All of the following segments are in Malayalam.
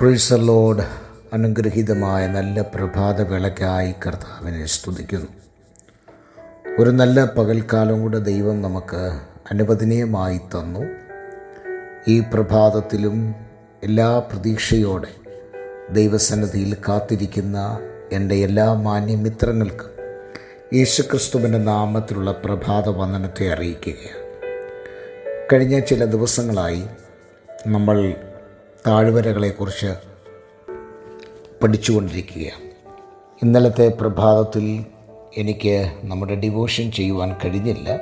പ്രീസലോഡ് അനുഗ്രഹീതമായ നല്ല പ്രഭാത വിളക്കായി കർത്താവിനെ സ്തുതിക്കുന്നു. ഒരു നല്ല പകൽക്കാലം കൂടെ ദൈവം നമുക്ക് അനുവദനീയമായി തന്നു. ഈ പ്രഭാതത്തിലും എല്ലാ പ്രതീക്ഷയോടെ ദൈവസന്നദ്ധിയിൽ കാത്തിരിക്കുന്ന എന്റെ എല്ലാ മാന്യമിത്രങ്ങൾക്കും യേശുക്രിസ്തുവിന്റെ നാമത്തിലുള്ള പ്രഭാത വന്ദനത്തെ അറിയിക്കുകയാണ്. കഴിഞ്ഞ ചില ദിവസങ്ങളായി നമ്മൾ താഴ്വരകളെക്കുറിച്ച് പഠിച്ചുകൊണ്ടിരിക്കുകയാണ്. ഇന്നലത്തെ പ്രഭാതത്തിൽ എനിക്ക് നമ്മുടെ ഡിവോഷൻ ചെയ്യുവാൻ കഴിഞ്ഞില്ല.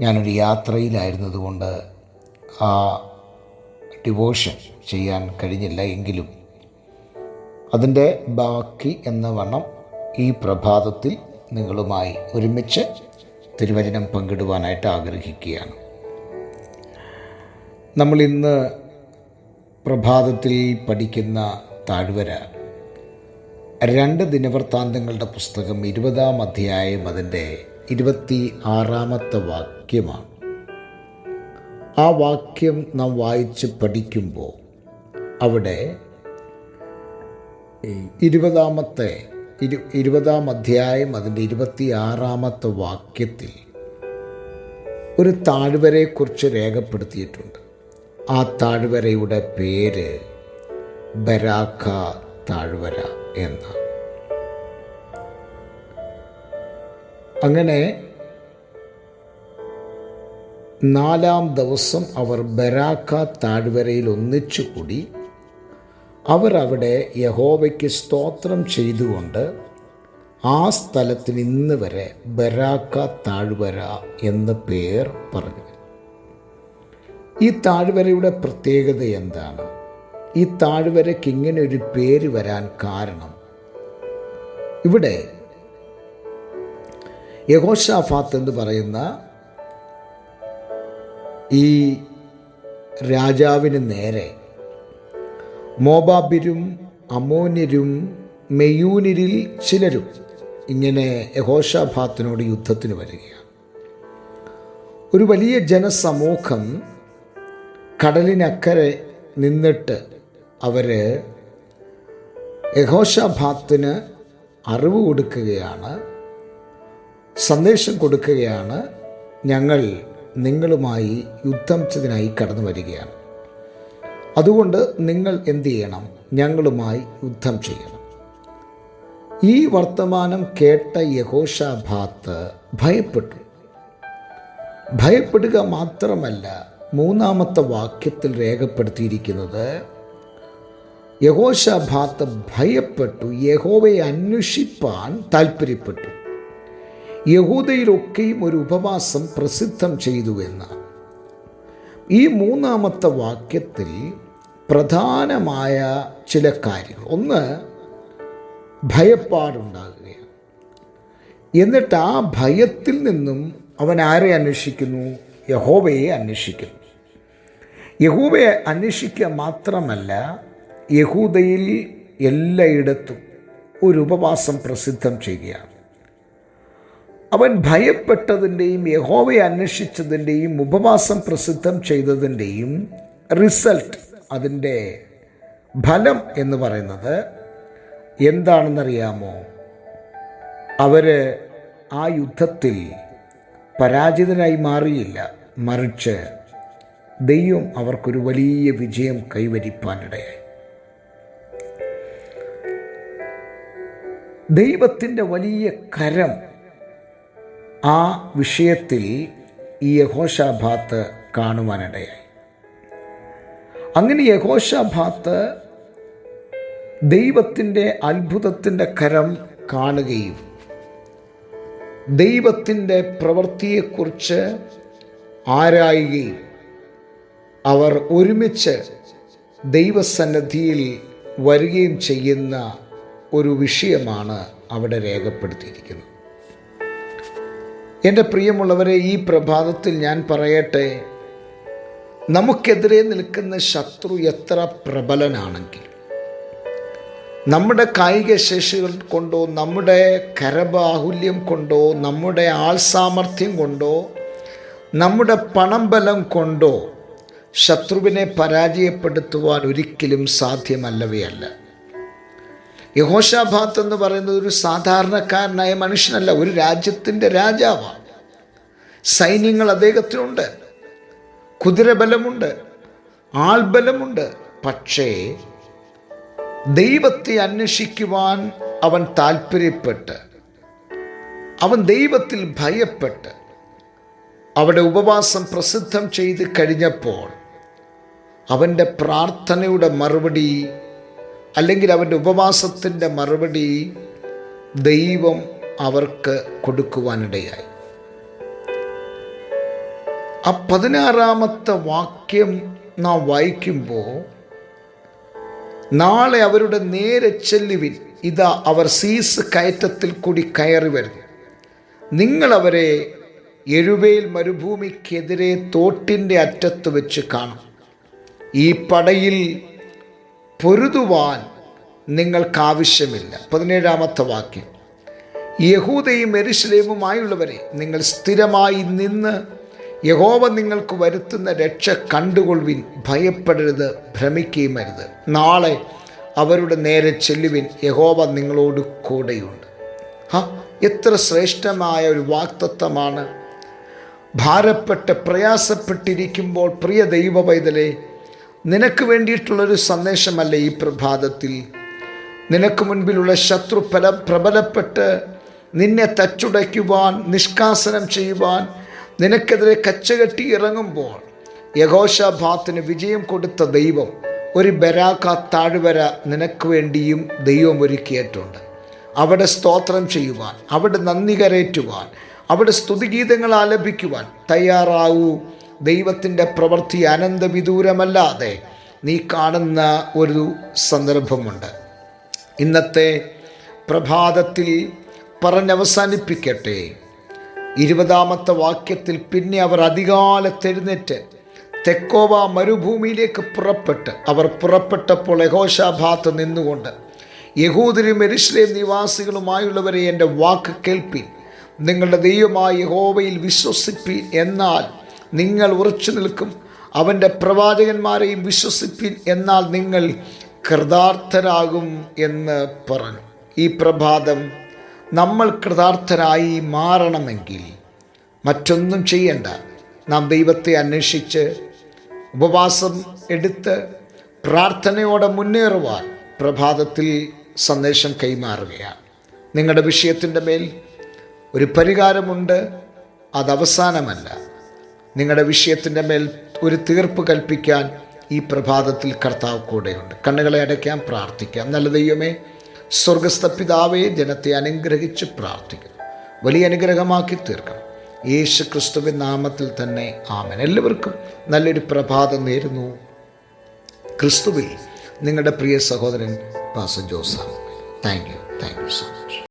ഞാനൊരു യാത്രയിലായിരുന്നതുകൊണ്ട് ആ ഡിവോഷൻ ചെയ്യാൻ കഴിഞ്ഞില്ല എങ്കിലും അതിന്റെ ബാക്കി എന്ന വണ്ണം ഈ പ്രഭാതത്തിൽ നിങ്ങളുമായി ഒരുമിച്ച് തിരുവചനം പങ്കിടുവാനായിട്ട് ആഗ്രഹിക്കുകയാണ്. നമ്മൾ ഇന്ന് പ്രഭാതത്തിൽ പഠിക്കുന്ന താഴ്വര. രണ്ട് ദിനവൃത്താന്തങ്ങളുടെ പുസ്തകം ഇരുപതാം അധ്യായം അതിന്റെ ഇരുപത്തി ആറാമത്തെ വാക്യമാണ്. ആ വാക്യം നാം വായിച്ച് പഠിക്കുമ്പോൾ അവിടെ ഇരുപതാമത്തെ ഇരു ഇരുപതാം അധ്യായം അതിന്റെ ഇരുപത്തി ആറാമത്തെ വാക്യത്തിൽ ഒരു താഴ്വരയെക്കുറിച്ച് രേഖപ്പെടുത്തിയിട്ടുണ്ട്. ആ താഴ്വരയുടെ പേര് ബരാഖ താഴ്വര എന്നാണ് അങ്ങനെ നാലാം ദിവസം അവർ ബരാഖ താഴ്വരയിൽ ഒന്നിച്ചുകൂടി അവർ അവിടെ യഹോവയ്ക്ക് സ്തോത്രം ചെയ്തുകൊണ്ട് ആ സ്ഥലത്തിന് ഇന്ന് വരെ ബരാക്ക താഴ്വര എന്ന പേർ പറഞ്ഞു. ഈ താഴ്വരയുടെ പ്രത്യേകത എന്താണ്? ഈ താഴ്വരയ്ക്ക് ഇങ്ങനെ ഒരു പേര് വരാൻ കാരണം? ഇവിടെ യഹോഷാഫാത്ത് എന്ന് പറയുന്ന ഈ രാജാവിന് നേരെ മോബാബിരും അമോന്യരും മെയൂനിരിൽ ചിലരും ഇങ്ങനെ യഹോഷാഫാത്തിനോട് യുദ്ധത്തിന് വരികയാണ്. ഒരു വലിയ ജനസമൂഹം കടലിനക്കരെ നിന്നിട്ട് അവർ യഹോഷാഭാത്തിന് അറിവ് കൊടുക്കുകയാണ് സന്ദേശം കൊടുക്കുകയാണ് ഞങ്ങൾ നിങ്ങളുമായി യുദ്ധം ചെയ്തതിനായി കടന്നു വരികയാണ്. അതുകൊണ്ട് നിങ്ങൾ എന്തു ചെയ്യണം? ഞങ്ങളുമായി യുദ്ധം ചെയ്യണം. ഈ വർത്തമാനം കേട്ട യഹോഷാഭാത്ത് ഭയപ്പെട്ടു. ഭയപ്പെടുക മാത്രമല്ല മൂന്നാമത്തെ വാക്യത്തിൽ രേഖപ്പെടുത്തിയിരിക്കുന്നത് യഹോശാഭാത്ത് ഭയപ്പെട്ടു യഹോവയെ അന്വേഷിപ്പാൻ താല്പര്യപ്പെട്ടു യഹൂദയിലൊക്കെയും ഒരു ഉപവാസം പ്രസിദ്ധം ചെയ്തു എന്ന്. ഈ മൂന്നാമത്തെ വാക്യത്തിൽ പ്രധാനമായ ചില കാര്യങ്ങൾ. ഒന്ന് ഭയപ്പാടുണ്ടാകുകയാണ്. എന്നിട്ട് ആ ഭയത്തിൽ നിന്നും അവൻ ആരെ അന്വേഷിക്കുന്നു? യഹോവയെ അന്വേഷിക്കുന്നു. യഹൂബയെ അന്വേഷിക്കുക മാത്രമല്ല യഹൂദയിൽ എല്ലായിടത്തും ഒരു ഉപവാസം പ്രസിദ്ധം ചെയ്യുകയാണ്. അവൻ ഭയപ്പെട്ടതിന്റെയും യഹോവയെ അന്വേഷിച്ചതിന്റെയും ഉപവാസം പ്രസിദ്ധം ചെയ്തതിന്റെയും റിസൾട്ട് അതിന്റെ ഫലം എന്ന് പറയുന്നത് എന്താണെന്നറിയാമോ? അവർ ആ യുദ്ധത്തിൽ പരാജിതനായി മാറിയില്ല മറിച്ച് ദൈവം അവർക്കൊരു വലിയ വിജയം കൈവരിപ്പാനിടയായി. ദൈവത്തിന്റെ വലിയ കരം ആ വിഷയത്തിൽ ഈ യഹോഷാഭാത്ത് കാണുവാനിടയായി. അങ്ങനെ യഹോഷാഭാത്ത് ദൈവത്തിന്റെ അത്ഭുതത്തിന്റെ കരം കാണുകയും ദൈവത്തിന്റെ പ്രവൃത്തിയെക്കുറിച്ച് ആരായുകയും അവർ ഒരുമിച്ച് ദൈവസന്നദ്ധിയിൽ വരികയും ചെയ്യുന്ന ഒരു വിഷയമാണ് അവിടെ രേഖപ്പെടുത്തിയിരിക്കുന്നത്. എന്റെ പ്രിയമുള്ളവരെ ഈ പ്രഭാതത്തിൽ ഞാൻ പറയട്ടെ നമുക്കെതിരെ നിൽക്കുന്ന ശത്രു എത്ര പ്രബലനാണെങ്കിൽ നമ്മുടെ കായിക ശേഷികൾ കൊണ്ടോ നമ്മുടെ കരബാഹുല്യം കൊണ്ടോ നമ്മുടെ ആൾസാമർഥ്യം കൊണ്ടോ നമ്മുടെ പണം ബലം കൊണ്ടോ ശത്രുവിനെ പരാജയപ്പെടുത്തുവാൻ ഒരിക്കലും സാധ്യമല്ലവയല്ല. യഹോഷാഭാത്ത് എന്ന് പറയുന്നത് ഒരു സാധാരണക്കാരനായ മനുഷ്യനല്ല ഒരു രാജ്യത്തിന്റെ രാജാവാണ്. സൈന്യങ്ങൾ അദ്ദേഹത്തിനുണ്ട് കുതിരബലമുണ്ട് ആൾബലമുണ്ട്. പക്ഷേ ദൈവത്തെ അന്വേഷിക്കുവാൻ അവൻ താല്പര്യപ്പെട്ട് അവൻ ദൈവത്തിൽ ഭയപ്പെട്ട് അവിടെ ഉപവാസം പ്രസിദ്ധം ചെയ്ത് കഴിഞ്ഞപ്പോൾ അവന്റെ പ്രാർത്ഥനയുടെ മറുപടി അല്ലെങ്കിൽ അവന്റെ ഉപവാസത്തിന്റെ മറുപടി ദൈവം അവർക്ക് കൊടുക്കുവാനിടയായി. ആ പതിനാറാമത്തെ വാക്യം നാം വായിക്കുമ്പോൾ നാളെ അവരുടെ നേരെ ചെല്ലുവിൻ. ഇതാ അവർ സീസ് കയറ്റത്തിൽ കൂടി കയറി വരുന്നു. നിങ്ങളവരെ എഴുവേൽ മരുഭൂമിക്കെതിരെ തോട്ടിന്റെ അറ്റത്ത് വെച്ച് കാണും. ഈ പടയിൽ പൊരുതുവാൻ നിങ്ങൾക്കാവശ്യമില്ല. പതിനേഴാമത്തെ വാക്യം. യഹൂദയും എരുശലേമുമായുള്ളവരെ നിങ്ങൾ സ്ഥിരമായി നിന്ന് യഹോവ നിങ്ങൾക്ക് വരുത്തുന്ന രക്ഷ കണ്ടുകൊള്ളുവിൻ ഭയപ്പെടരുത് ഭ്രമിക്കുകയും അരുത്. നാളെ അവരുടെ നേരെ ചെല്ലുവിൻ യഹോവ നിങ്ങളോട് കൂടെയുണ്ട്. ഹ എത്ര ശ്രേഷ്ഠമായ ഒരു വാക്തത്വമാണ്. ഭാരപ്പെട്ട് പ്രയാസപ്പെട്ടിരിക്കുമ്പോൾ പ്രിയ ദൈവ പൈതലെ നിനക്ക് വേണ്ടിയിട്ടുള്ളൊരു സന്ദേശമല്ല ഈ പ്രഭാതത്തിൽ? നിനക്ക് മുൻപിലുള്ള ശത്രു പല പ്രബലപ്പെട്ട് നിന്നെ തച്ചുടയ്ക്കുവാൻ നിഷ്കാസനം ചെയ്യുവാൻ നിനക്കെതിരെ കച്ചകെട്ടി ഇറങ്ങുമ്പോൾ യഘോഷാഭാത്തിന് വിജയം കൊടുത്ത ദൈവം ഒരു ബരാക താഴ്വര നിനക്ക് വേണ്ടിയും ദൈവം ഒരുക്കിയിട്ടുണ്ട്. അവിടെ സ്തോത്രം ചെയ്യുവാൻ അവിടെ നന്ദി കരയറ്റുവാൻ അവിടെ സ്തുതിഗീതങ്ങൾ ആലപിക്കുവാൻ തയ്യാറാവൂ. ദൈവത്തിന്റെ പ്രവൃത്തി അനന്തവിദൂരമല്ലാതെ നീ കാണുന്ന ഒരു സന്ദർഭമുണ്ട്. ഇന്നത്തെ പ്രഭാതത്തിൽ പറഞ്ഞവസാനിപ്പിക്കട്ടെ. ഇരുപതാമത്തെ വാക്യത്തിൽ പിന്നെ അവർ അധികാലത്തെഴുന്നേറ്റ് തെക്കോവ മരുഭൂമിയിലേക്ക് പുറപ്പെട്ട് അവർ പുറപ്പെട്ടപ്പോൾ യഹോഷാഭാത്ത് നിന്നുകൊണ്ട് യഹൂദരും എരുശ്ലേം നിവാസികളുമായുള്ളവരെ എന്റെ വാക്ക് കേൾപ്പിൻ. നിങ്ങളുടെ ദൈവമായ യഹോവയിൽ വിശ്വസിപ്പിൻ എന്നാൽ നിങ്ങൾ ഉറച്ചു നിൽക്കും. അവന്റെ പ്രവാചകന്മാരെയും വിശ്വസിപ്പിൻ എന്നാൽ നിങ്ങൾ കൃതാർത്ഥരാകും എന്ന് പറഞ്ഞു. ഈ പ്രഭാതം നമ്മൾ കൃതാർത്ഥരായി മാറണമെങ്കിൽ മറ്റൊന്നും ചെയ്യണ്ട. നാം ദൈവത്തെ അന്വേഷിച്ച് ഉപവാസം എടുത്ത് പ്രാർത്ഥനയോടെ മുന്നേറുവാൻ പ്രഭാതത്തിൽ സന്ദേശം കൈമാറുകയാണ്. നിങ്ങളുടെ വിഷയത്തിന്റെ മേൽ ഒരു പരിഹാരമുണ്ട്. അത് അവസാനമല്ല. നിങ്ങളുടെ വിഷയത്തിന്റെ മേൽ ഒരു തീർപ്പ് കൽപ്പിക്കാൻ ഈ പ്രഭാതത്തിൽ കർത്താവ് കൂടെയുണ്ട്. കണ്ണുകളെ അടയ്ക്കാൻ പ്രാർത്ഥിക്കാം. നല്ല ദൈവമേ സ്വർഗസ്ഥ പിതാവെ ജനത്തെ അനുഗ്രഹിച്ച് പ്രാർത്ഥിക്കുന്നു. വലിയ അനുഗ്രഹമാക്കി തീർക്കണം യേശു ക്രിസ്തുവിൻ നാമത്തിൽ തന്നെ ആമൻ. എല്ലാവർക്കും നല്ലൊരു പ്രഭാതം നേരുന്നു. ക്രിസ്തുവിൽ നിങ്ങളുടെ പ്രിയ സഹോദരൻ പാസ ജോസാണ് thank you thank you so much